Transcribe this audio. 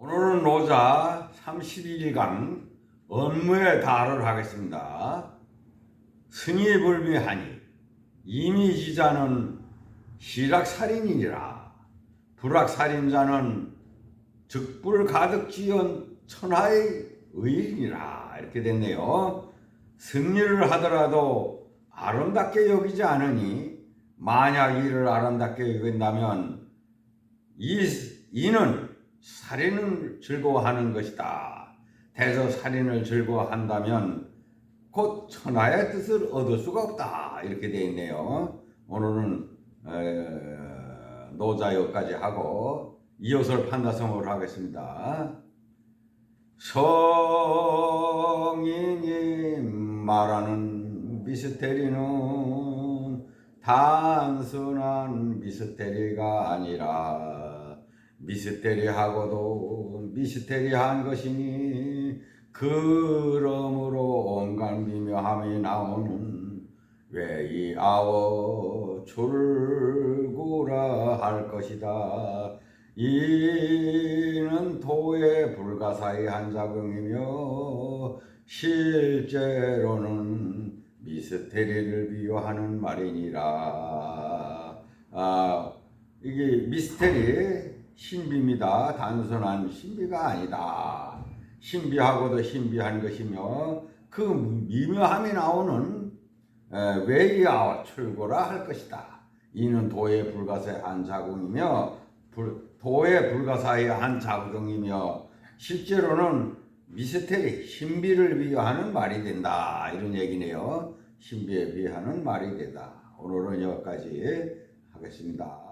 오늘은 노자 32일간 업무에 다를 하겠습니다. 승이 불미하니 이미 지자는 시락살인이니라 불악살인자는 즉불 가득 지은 천하의 의인이라 이렇게 됐네요. 승리를 하더라도 아름답게 여기지 않으니 만약 이를 아름답게 여긴다면 이 이는 살인을 즐거워하는 것이다. 대저 살인을 즐거워한다면 곧 천하의 뜻을 얻을 수가 없다. 이렇게 되어 있네요. 오늘은 에, 노자 여기까지 하고 이어설 판다성을 하겠습니다. 성인이 말하는 미스테리는 단순한 미스테리가 아니라 미스테리하고도 미스테리한 것이니 그러므로 온갖 미묘함이 나오는 왜 이 아워 출구라 할 것이다. 이는 도의 불가사의한 작용이며 실제로는 미스테리를 비유하는 말이니라. 아, 이게 미스테리 신비입니다. 단순한 신비가 아니다. 신비하고도 신비한 것이며 그 미묘함이 나오는 외이와 출고라 할 것이다. 이는 도의 불가사의 한 작용이며 불, 도의 불가사의 한 작용이며 실제로는 미스테리 신비를 비유하는 말이 된다 이런 얘기네요. 신비에 비유하는 말이 되다. 오늘은 여기까지 하겠습니다.